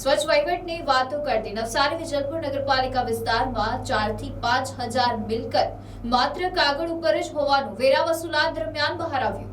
સ્વચ્છ વહીવટની વાતો કરતી નવસારી વિજલપુર નગરપાલિકા વિસ્તારમાં ચારથી પાંચ હજાર મિલકત માત્ર કાગળ ઉપર જ હોવાનું વેરા વસૂલાત દરમિયાન બહાર આવ્યું.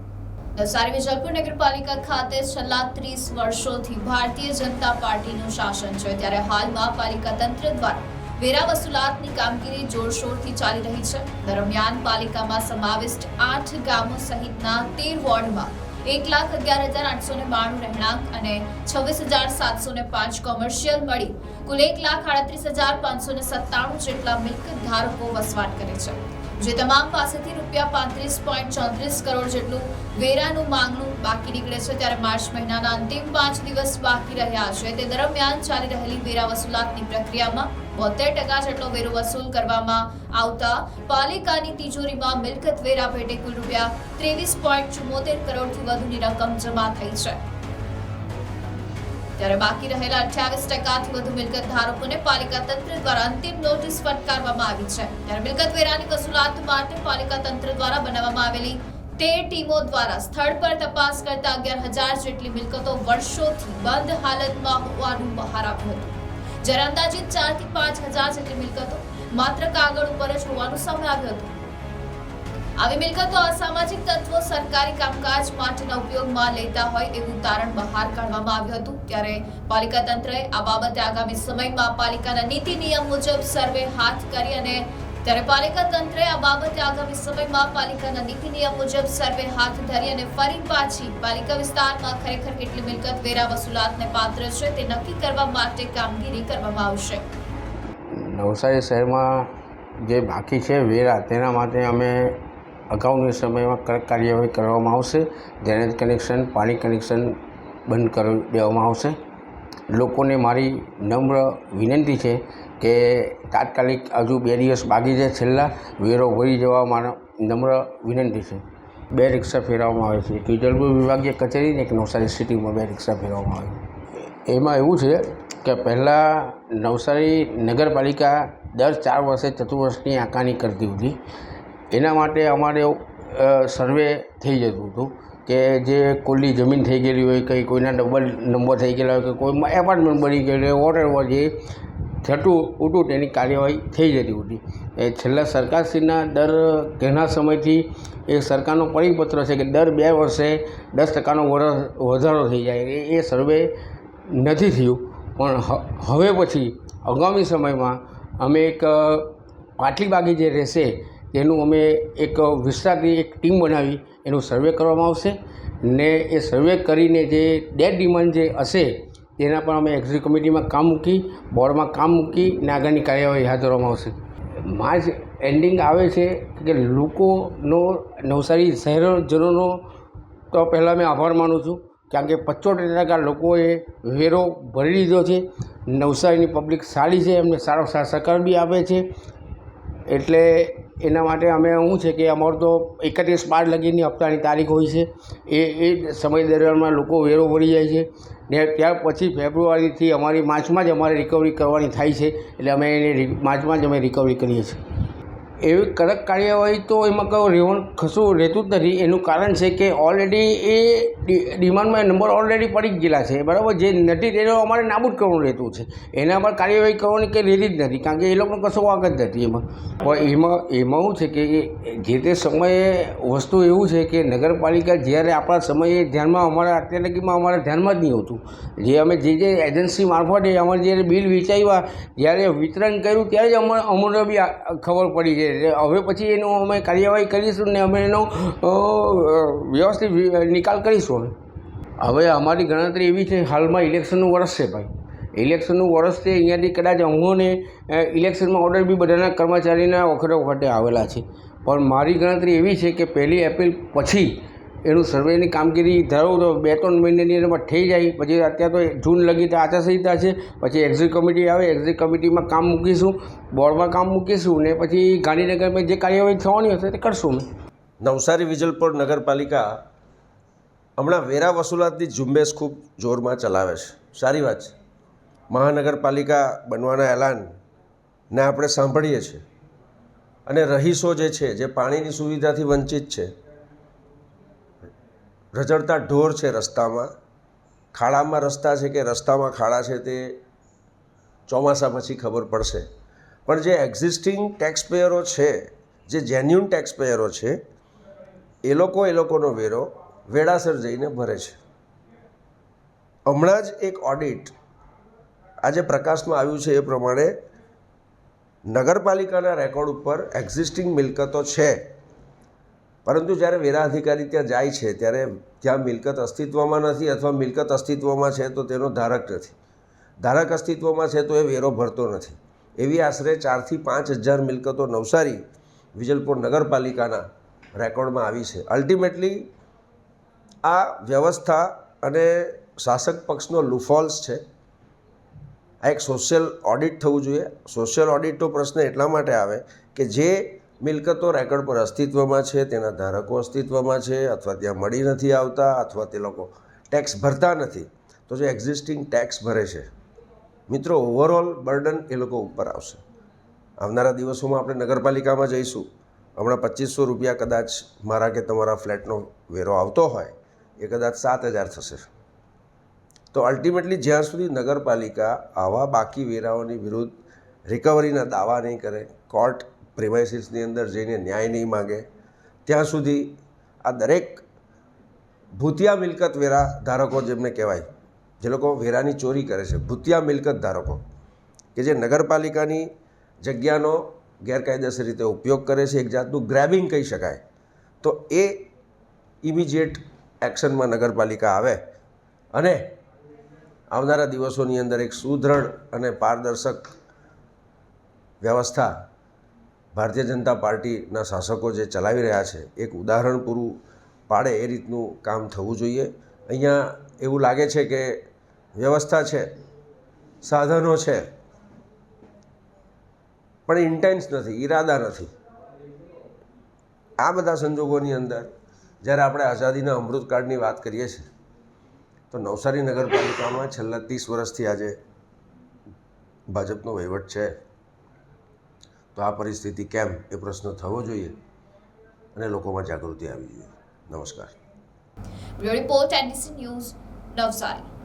નવસારી વિજલપુર નગરપાલિકા ખાતે છેલ્લા ત્રીસ વર્ષોથી ભારતીય જનતા પાર્ટીનું શાસન છે. ત્યારે હાલમાં પાલિકા તંત્ર દ્વારા વેરા વસૂલાતની કામગીરી જોરશોરથી ચાલી રહી છે. દરમિયાન પાલિકામાં સમાવિષ્ટ આઠ ગામો સહિતના તેર વોર્ડમાં એક લાખ અગિયાર હજાર આઠસો ને બાણું રહેણાંક અને છવ્વીસ હજાર સાતસો ને પાંચ કોમર્શિયલ મળી. કુલ એક લાખ આડત્રીસ હજાર પાંચસો ને સત્તાણું જેટલા મિલકત ધારકો વસવાટ કરે છે. જે તમામ પાસેથી રૂપિયા પાંત્રીસ પોઈન્ટ ચોત્રીસ કરોડ જેટલું વેરાનું માંગનું બાકી નીકળે છે ત્યારે માર્ચ મહિનાના અંતિમ પાંચ દિવસ બાકી રહ્યા છે. તે દરમિયાન ચાલી રહેલી વેરા વસૂલાતની પ્રક્રિયામાં બોતેર ટકા જેટલો વેરો વસૂલ કરવામાં આવતા પાલિકાની તિજોરીમાં મિલકત વેરા પેટે કુલ રૂપિયા ત્રેવીસ પોઈન્ટ ચુમ્મોતેર કરોડથી વધુની રકમ જમા થઈ છે. ત્યારે બાકી રહેલા અઠ્યાવીસ ટકાથી વધુ મિલકત ધારકોને પાલિકા તંત્ર દ્વારા અંતિમ નોટિસ ફટકારવામાં આવી છે. ત્યારે મિલકત વેરાની વસૂલાત માટે પાલિકા તંત્ર દ્વારા બનાવવામાં આવેલી તેર ટીમો દ્વારા સ્થળ પર તપાસ કરતા અગિયાર હજાર જેટલી મિલકતો વર્ષોથી બંધ હાલતમાં હોવાનું બહાર આવ્યું હતું. જ્યારે અંદાજિત ચારથી પાંચ હજાર જેટલી મિલકતો માત્ર કાગળ ઉપર જ હોવાનું સામે આવ્યું હતું. આવી મિલકતો અસામાજિક તત્વો સરકારી કામકાજ માટેના ઉપયોગમાં લેતા હોય એવું તારણ બહાર કાઢવામાં આવ્યું હતું. ત્યારે પાલિકા તંત્રએ આ બાબતે આગામી સમયમાં પાલિકાના નીતિ નિયમ મુજબ સર્વે હાથ કરી અને ત્યારે પાલિકા તંત્રએ આ બાબતે આગામી સમયમાં પાલિકાના નીતિ નિયમ મુજબ સર્વે હાથ ધરી અને ફરી પાછી પાલિકા વિસ્તારમાં ખરેખર કેટલી મિલકત વેરા વસૂલાતને પાત્ર છે તે નક્કી કરવા માટે કામગીરી કરવામાં આવશે. નવસારી શહેરમાં જે બાકી છે વેરા, તેના માટે અમે અગાઉની સમયમાં કડક કાર્યવાહી કરવામાં આવશે. ડ્રેનેજ કનેક્શન પાણી કનેક્શન બંધ કરી દેવામાં આવશે. લોકોને મારી નમ્ર વિનંતી છે કે તાત્કાલિક હજુ બે દિવસ બાકી છે છેલ્લા. વેરો ભરી જવા મારા નમ્ર વિનંતી છે. બે રિક્ષા ફેરવવામાં આવે છે. એક વિભાગીય કચેરીને એક નવસારી સિટીમાં બે રિક્ષા ફેરવવામાં આવે એમાં એવું છે કે પહેલાં નવસારી નગરપાલિકા દર ચાર વર્ષે ચતુર્વર્ષની આકારણી કરતી હતી. એના માટે અમારે સર્વે થઈ જતું હતું કે જે કોલી જમીન થઈ ગયેલી હોય, કંઈ કોઈના ડબલ નંબર થઈ ગયેલા હોય, કે કોઈ એપાર્ટમેન્ટ બની ગયેલી હોય વોટર જે થતું ઉઠું તેની કાર્યવાહી થઈ જતી હતી એ છેલ્લા સરકારશ્રીના દર ઘણા સમયથી એ સરકારનો પરિપત્ર છે કે દર બે વર્ષે દસ ટકાનો વધારો થઈ જાય. એ સર્વે નથી થયું. પણ હવે પછી આગામી સમયમાં અમે એક પાટલી બાગી જે રહેશે તેનું અમે એક વિસ્તારની એક ટીમ બનાવી, એનું સર્વે કરવામાં આવશે. ને એ સર્વે કરીને જે ડેડ ડિમાન્ડ જે હશે, તેના પર અમે એક્ઝિટ કમિટીમાં કામ મૂકી, બોર્ડમાં કામ મૂકી, ને આગળની કાર્યવાહી હાથ ધરવામાં આવશે. માર્ચ એન્ડિંગ આવે છે કે લોકોનો, નવસારી શહેરજનોનો, તો પહેલાં મેં આભાર માનું છું, કારણ કે પચોતેર ટકા લોકોએ વેરો ભરી લીધો છે. નવસારીની પબ્લિક સારી છે, એમને સારો સાથ સહકાર બી આપે છે. એટલે એના માટે અમે શું છે કે અમારું તો એકત્રીસ બાર લગીની હપ્તાની તારીખ હોય છે. એ એ સમય દરમિયાનમાં લોકો વેરો ભરી જાય છે. ને ત્યાર પછી ફેબ્રુઆરીથી અમારી, માર્ચમાં જ અમારે રિકવરી કરવાની થાય છે. એટલે અમે એને માર્ચમાં જ અમે રિકવરી કરીએ છીએ. એવી કડક કાર્યવાહી તો એમાં કહું રહેવાનું કશું રહેતું જ નથી. એનું કારણ છે કે ઓલરેડી એ ડિમાન્ડમાં નંબર ઓલરેડી પડી ગયેલા છે. બરાબર? જે નથી તેનો અમારે નાબૂદ કરવાનું રહેતું છે. એના પર કાર્યવાહી કરવાની કંઈ રહેતી જ નથી. કારણ કે એ લોકોનો કશો વાંક જ નથી એમાં. પણ એમાં એમાં શું છે કે જે તે સમયે વસ્તુ એવું છે કે નગરપાલિકા જ્યારે આપણા સમયે ધ્યાનમાં અમારા અત્યારે લગીમાં અમારા ધ્યાનમાં જ નહીં હોતું જે અમે જે જે એજન્સી મારફતે અમારે જ્યારે બિલ વિચાર્યા જ્યારે વિતરણ કર્યું, ત્યારે જ અમને અમને બી ખબર પડી છે એટલે હવે પછી એનો અમે કાર્યવાહી કરીશું ને અમે એનો વ્યવસ્થિત નિકાલ કરીશું હવે અમારી ગણતરી એવી છે, હાલમાં ઇલેક્શનનું વર્ષ છે ભાઈ. ઇલેક્શનનું વર્ષ છે, અહીંયાથી કદાચ અમોને ઇલેક્શનમાં ઓર્ડર બી બધાના કર્મચારીના વખતે વખતે આવેલા છે. પણ મારી ગણતરી એવી છે કે પહેલી એપ્રિલ પછી એનું સર્વેની કામગીરી ધરાવું તો બે ત્રણ મહિનાની અંદર થઈ જાય. પછી અત્યારે તો જૂન લગી તો આચારસંહિતા છે. પછી એક્ઝિટ કમિટી આવે એક્ઝિટ કમિટીમાં કામ મૂકીશું બોર્ડમાં કામ મૂકીશું ને પછી ગાંધીનગરમાં જે કાર્યવાહી થવાની હશે તે કરશું અમે. નવસારી વિજલપોર નગરપાલિકા હમણાં વેરા વસૂલાતની ઝુંબેશ ખૂબ જોરમાં ચલાવે છે. સારી વાત છે. મહાનગરપાલિકા બનવાના એલાનને આપણે સાંભળીએ છીએ. અને રહીશો જે છે, જે પાણીની સુવિધાથી વંચિત છે રઝળતા ઢોર છે રસ્તામાં. ખાડામાં રસ્તા છે કે રસ્તામાં ખાડા છે તે ચોમાસા પછી ખબર પડશે. પણ જે એક્ઝિસ્ટિંગ ટેક્સપેયરો છે, જે જેન્યુન ટેક્સપેયરો છે, એ લોકો એ લોકોનો વેરો વેળાસર જઈને ભરે છે. હમણાં જ એક ઓડિટ આજે પ્રકાશમાં આવ્યું છે એ પ્રમાણે નગરપાલિકાના રેકોર્ડ ઉપર એક્ઝિસ્ટિંગ મિલકતો છે. પરંતુ જ્યારે વેરા અધિકારી ત્યાં જાય છે, ત્યારે ત્યાં મિલકત અસ્તિત્વમાં નથી અથવા મિલકત અસ્તિત્વમાં છે તો તેનો ધારક નથી. ધારક અસ્તિત્વમાં છે તો એ વેરો ભરતો નથી. એવી આશરે ચારથી પાંચ હજાર મિલકતો નવસારી, વિજલપુર નગરપાલિકાના રેકોર્ડમાં આવી છે. અલ્ટિમેટલી આ વ્યવસ્થા અને શાસક પક્ષનો લુફોલ્સ છે. આ એક સોશિયલ ઓડિટ થવું જોઈએ. સોશિયલ ઓડિટનો પ્રશ્ન એટલા માટે આવે કે જે મિલકતો રેકોર્ડ પર અસ્તિત્વમાં છે, તેના ધારકો અસ્તિત્વમાં છે અથવા ત્યાં મળી નથી આવતા અથવા તે લોકો ટેક્સ ભરતા નથી. તો જે એક્ઝિસ્ટિંગ ટેક્સ ભરે છે, મિત્રો ઓવરઓલ બર્ડન એ લોકો ઉપર આવશે. આવનારા દિવસોમાં આપણે નગરપાલિકામાં જઈશું. હમણાં પચીસો રૂપિયા કદાચ મારા કે તમારા ફ્લેટનો વેરો આવતો હોય, એ કદાચ સાત હજાર થશે. તો અલ્ટિમેટલી જ્યાં સુધી નગરપાલિકા આવા બાકી વેરાઓની વિરુદ્ધ રિકવરીના દાવા નહીં કરે કોર્ટ પ્રિમાઇસીસની અંદર જઈને ન્યાય નહીં માગે, ત્યાં સુધી આ દરેક ભૂતિયા મિલકત વેરા ધારકો જેમને કહેવાય, જે લોકો વેરાની ચોરી કરે છે, ભૂતિયા મિલકત ધારકો, કે જે નગરપાલિકાની જગ્યાનો ગેરકાયદેસર રીતે ઉપયોગ કરે છે, એક જાતનું ગ્રેબિંગ કહી શકાય, તો એ ઇમિજિએટ એક્શનમાં નગરપાલિકા આવે અને આવનારા દિવસોની અંદર એક સુદૃઢ અને પારદર્શક વ્યવસ્થા ભારતીય જનતા પાર્ટીના શાસકો જે ચલાવી રહ્યા છે, એક ઉદાહરણ પૂરું પાડે એ રીતનું કામ થવું જોઈએ. અહીંયા એવું લાગે છે કે વ્યવસ્થા છે, સાધનો છે, પણ ઇન્ટેન્સ નથી, ઈરાદા નથી. આ બધા સંજોગોની અંદર જ્યારે આપણે આઝાદીના અમૃતકાળની વાત કરીએ છીએ, તો નવસારી નગરપાલિકામાં છેલ્લા ત્રીસ વર્ષથી આજે ભાજપનો વહીવટ છે. તો આ પરિસ્થિતિ કેમ? એ પ્રશ્ન થવો જોઈએ અને લોકોમાં જાગૃતિ આવવી જોઈએ. નમસ્કાર. Report news, Navsari.